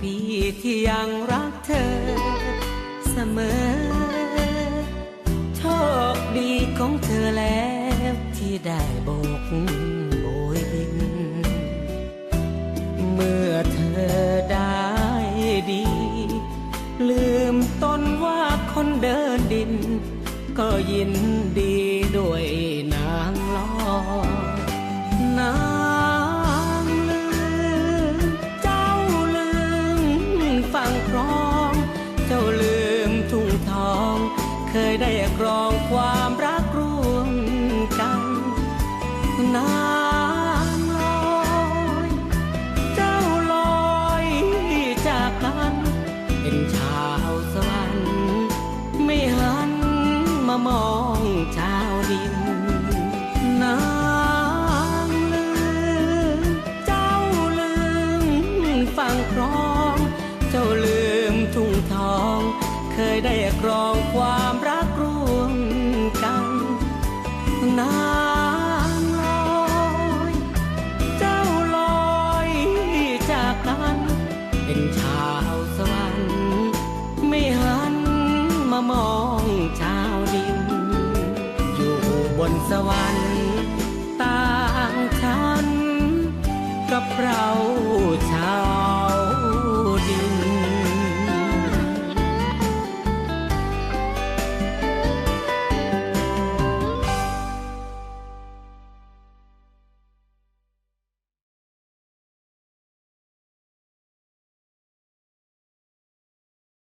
พี่ที่ยังรักเธอ เสมอ โชคดีของเธอแล้วที่ได้โบกโบยบิน เมื่อเธอได้ดี ลืมตนว่าคนเดินดิน ก็ยินดีด้วยนาังครอง เจ้าลืมทุ่งทอง เคยได้ครองความรักร่วมกันนางลอยเจ้าลอยจากกัน เป็นชาวสวรรค์ไม่หันมามองชาวดิน ทุ่งทอง เคยได้ครองความรักร่วมกันนางลอยเจ้าลอยจากกันเป็นชาวสวรรค์ไม่หันมามองชาวดิน อยู่บนสวรรค์ต่างชั้นกับเราชาว